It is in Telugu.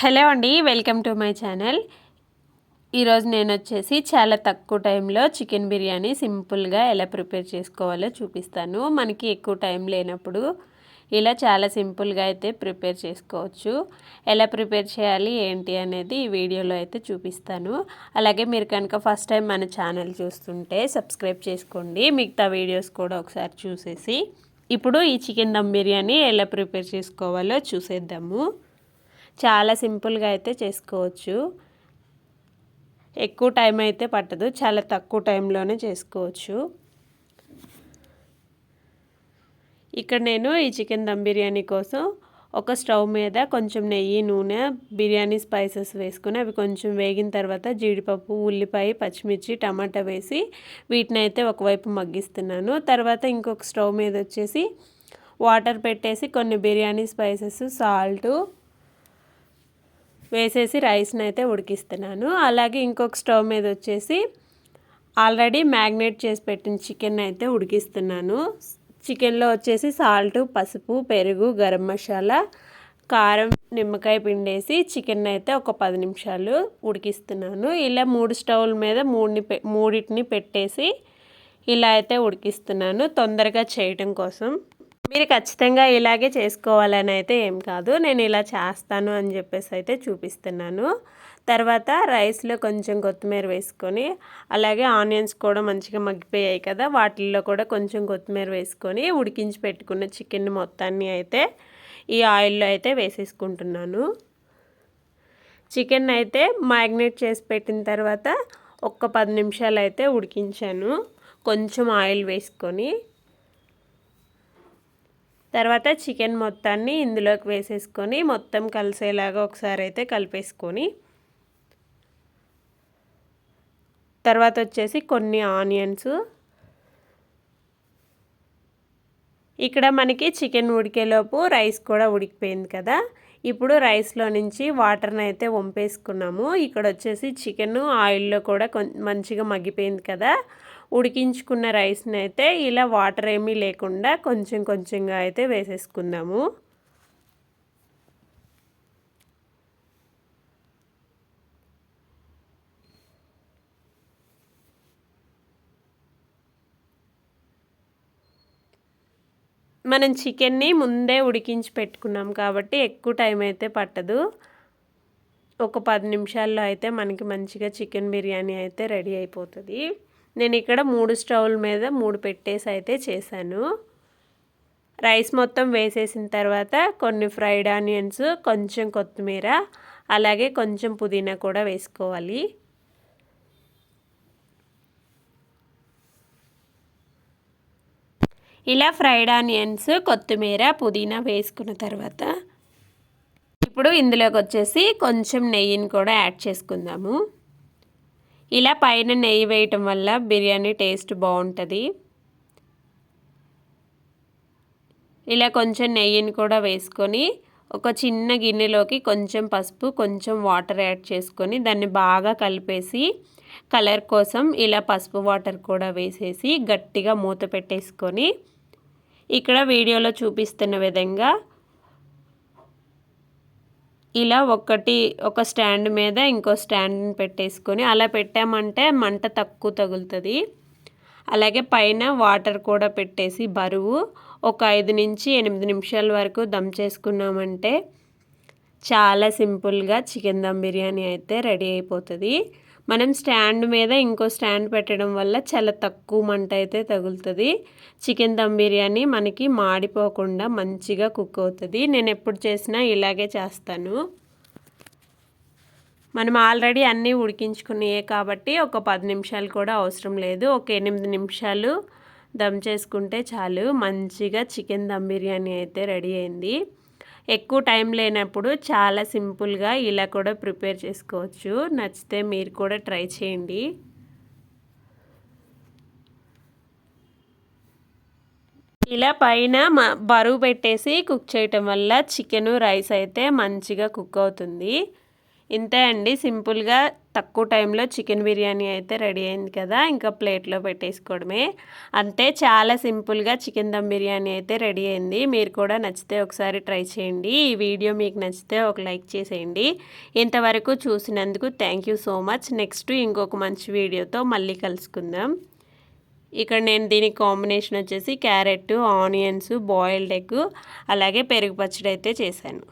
హలో అండి వెల్కమ్ టు మై ఛానల్. ఈరోజు నేను వచ్చేసి చాలా తక్కువ టైంలో చికెన్ బిర్యానీ సింపుల్గా ఎలా ప్రిపేర్ చేసుకోవాలో చూపిస్తాను. మనకి ఎక్కువ టైం లేనప్పుడు ఇలా చాలా సింపుల్గా అయితే ప్రిపేర్ చేసుకోవచ్చు. ఎలా ప్రిపేర్ చేయాలి ఏంటి అనేది ఈ వీడియోలో అయితే చూపిస్తాను. అలాగే మీరు కనుక ఫస్ట్ టైం మన ఛానల్ చూస్తుంటే సబ్స్క్రైబ్ చేసుకోండి మిగతా వీడియోస్ కూడా ఒకసారి చూసేసి. ఇప్పుడు ఈ చికెన్ దమ్ బిర్యానీ ఎలా ప్రిపేర్ చేసుకోవాలో చూసేద్దాము. చాలా సింపుల్గా అయితే చేసుకోవచ్చు. ఎక్కువ టైం అయితే పట్టదు. చాలా తక్కువ టైంలోనే చేసుకోవచ్చు. ఇక్కడ నేను ఈ చికెన్ దమ్ బిర్యానీ కోసం ఒక స్టవ్ మీద కొంచెం నెయ్యి నూనె బిర్యానీ స్పైసెస్ వేసుకుని అవి కొంచెం వేగిన తర్వాత జీడిపప్పు ఉల్లిపాయ పచ్చిమిర్చి టమాటా వేసి వీటిని అయితే ఒకవైపు మగ్గిస్తున్నాను. తర్వాత ఇంకొక స్టవ్ మీద వచ్చేసి వాటర్ పెట్టేసి కొన్ని బిర్యానీ స్పైసెస్ సాల్టు వేసేసి రైస్ని అయితే ఉడికిస్తున్నాను. అలాగే ఇంకొక స్టవ్ మీద వచ్చేసి ఆల్రెడీ మ్యాగ్నేట్ చేసి పెట్టిన చికెన్ అయితే ఉడికిస్తున్నాను. చికెన్లో వచ్చేసి సాల్ట్ పసుపు పెరుగు గరం మసాలా కారం నిమ్మకాయ పిండేసి చికెన్ అయితే ఒక పది నిమిషాలు ఉడికిస్తున్నాను. ఇలా మూడు స్టవ్ల మీద మూడిని మూడింటిని పెట్టేసి ఇలా అయితే ఉడికిస్తున్నాను తొందరగా చేయటం కోసం. మీరు ఖచ్చితంగా ఇలాగే చేసుకోవాలని అయితే ఏం కాదు. నేను ఇలా చేస్తాను అని చెప్పేసి అయితే చూపిస్తున్నాను. తర్వాత రైస్లో కొంచెం కొత్తిమీర వేసుకొని అలాగే ఆనియన్స్ కూడా మంచిగా మగ్గిపోయాయి కదా వాటిల్లో కూడా కొంచెం కొత్తిమీర వేసుకొని ఉడికించి పెట్టుకున్న చికెన్ మొత్తాన్ని అయితే ఈ ఆయిల్లో అయితే వేసేసుకుంటున్నాను. చికెన్ అయితే మ్యాగ్నేట్ చేసి పెట్టిన తర్వాత ఒక్క పది నిమిషాలు అయితే ఉడికించాను. కొంచెం ఆయిల్ వేసుకొని తర్వాత చికెన్ మొత్తాన్ని ఇందులోకి వేసేసుకొని మొత్తం కలిసేలాగా ఒకసారి అయితే కలిపేసుకొని తర్వాత వచ్చేసి కొన్ని ఆనియన్స్. ఇక్కడ మనకి చికెన్ ఉడికేలోపు రైస్ కూడా ఉడికిపోయింది కదా. ఇప్పుడు రైస్లో నుంచి వాటర్ని అయితే వంపేసుకున్నాము. ఇక్కడ వచ్చేసి చికెన్ ఆయిల్లో కూడా మంచిగా మగ్గిపోయింది కదా. ఉడికించుకున్న రైస్ని అయితే ఇలా వాటర్ ఏమీ లేకుండా కొంచెం కొంచెంగా అయితే వేసేసుకుందాము. మనం చికెన్ని ముందే ఉడికించి పెట్టుకున్నాం కాబట్టి ఎక్కువ టైం అయితే పట్టదు. ఒక పది నిమిషాల్లో అయితే మనకి మంచిగా చికెన్ బిర్యానీ అయితే రెడీ అయిపోతుంది. నేను ఇక్కడ మూడు స్టవ్ల మీద మూడు పెట్టేసి అయితే చేశాను. రైస్ మొత్తం వేసేసిన తర్వాత కొన్ని ఫ్రైడ్ ఆనియన్స్ కొంచెం కొత్తిమీర అలాగే కొంచెం పుదీనా కూడా వేసుకోవాలి. ఇలా ఫ్రైడ్ ఆనియన్స్ కొత్తిమీర పుదీనా వేసుకున్న తర్వాత ఇప్పుడు ఇందులోకి వచ్చేసి కొంచెం నెయ్యిని కూడా యాడ్ చేసుకుందాము. ఇలా పైన నెయ్యి వేయటం వల్ల బిర్యానీ టేస్ట్ బాగుంటుంది. ఇలా కొంచెం నెయ్యిని కూడా వేసుకొని ఒక చిన్న గిన్నెలోకి కొంచెం పసుపు కొంచెం వాటర్ యాడ్ చేసుకొని దాన్ని బాగా కలిపేసి కలర్ కోసం ఇలా పసుపు వాటర్ కూడా వేసేసి గట్టిగా మూత పెట్టేసుకొని ఇక్కడ వీడియోలో చూపిస్తున్న విధంగా ఇలా ఒకటి ఒక స్టాండ్ మీద ఇంకో స్టాండ్ పెట్టేసుకొని అలా పెట్టామంటే మంట తక్కువ తగులుతుంది. అలాగే పైన వాటర్ కూడా పెట్టేసి బరువు ఒక ఐదు నుంచి ఎనిమిది నిమిషాల వరకు దమ్ చేసుకున్నామంటే చాలా సింపుల్గా చికెన్ దమ్ బిర్యానీ అయితే రెడీ అయిపోతుంది. మనం స్టాండ్ మీద ఇంకో స్టాండ్ పెట్టడం వల్ల చాలా తక్కువ మంట అయితే తగులుతుంది. చికెన్ దమ్ బిర్యానీ మనకి మాడిపోకుండా మంచిగా కుక్ అవుతుంది. నేను ఎప్పుడు చేసినా ఇలాగే చేస్తాను. మనం ఆల్రెడీ అన్నీ ఉడికించుకున్నాయే కాబట్టి ఒక పది నిమిషాలు కూడా అవసరం లేదు. ఒక ఎనిమిది నిమిషాలు దమ్ చేసుకుంటే చాలు. మంచిగా చికెన్ దమ్ బిర్యానీ అయితే రెడీ అయింది. ఎక్కువ టైం లేనప్పుడు చాలా సింపుల్గా ఇలా కూడా ప్రిపేర్ చేసుకోవచ్చు. నచ్చితే మీరు కూడా ట్రై చేయండి. ఇలా పైన బరువు పెట్టేసి కుక్ చేయటం వల్ల చికెను రైస్ అయితే మంచిగా కుక్ అవుతుంది. ఇంతే అండి. సింపుల్గా తక్కువ టైంలో చికెన్ బిర్యానీ అయితే రెడీ అయింది కదా ఇంకా ప్లేట్లో పెట్టేసుకోవడమే. అంతే చాలా సింపుల్గా చికెన్ దమ్ బిర్యానీ అయితే రెడీ అయింది. మీరు కూడా నచ్చితే ఒకసారి ట్రై చేయండి. ఈ వీడియో మీకు నచ్చితే ఒక లైక్ చేసేయండి. ఇంతవరకు చూసినందుకు thank you so much. Next ఇంకొక మంచి వీడియోతో మళ్ళీ కలుసుకుందాం. ఇక్కడ నేను దీనికి కాంబినేషన్ వచ్చేసి క్యారెట్ ఆనియన్స్ బాయిల్డ్ ఎగ్ అలాగే పెరుగు పచ్చడి అయితే చేశాను.